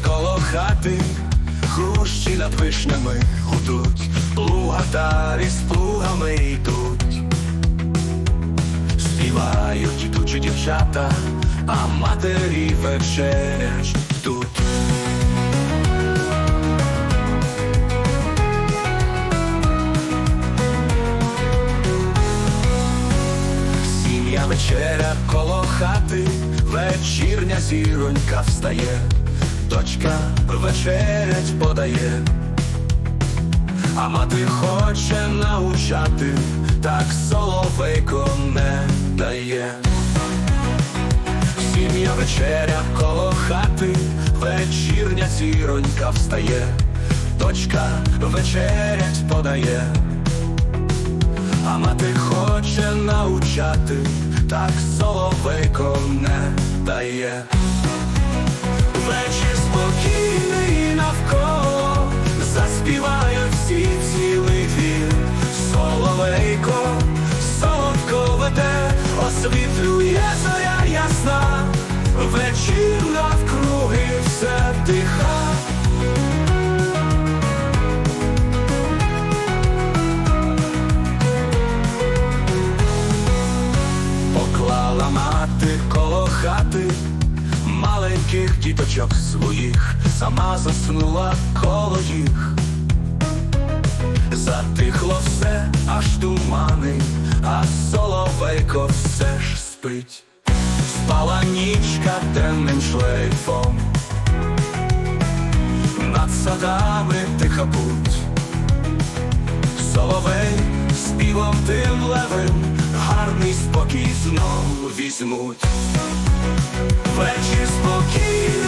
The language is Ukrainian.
хати, хрущі над вишнями гудуть, плугатарі з плугами йдуть. Співають ідучі дівчата, а матері вечерять тут. Сім'я вечеря коло хати, вечірня зіронька встає, дочка вечерять подає, а мати хоче научати, так соловейко не дає. Сім'я вечеря коло хати, вечірня зіронька встає, дочка вечерять подає. А мати хоче научати, так соловейко не дає. Освітлює зоря ясна, вечір навкруги все тиха. Поклала мати коло хати маленьких діточок своїх, сама заснула коло їх. Затихло все, аж тумани, а соловейко все ж спить. Спала нічка темним шлейфом, над садами тиха путь. Соловей співом тим левим гарний спокій знов візьмуть. Вечір спокійний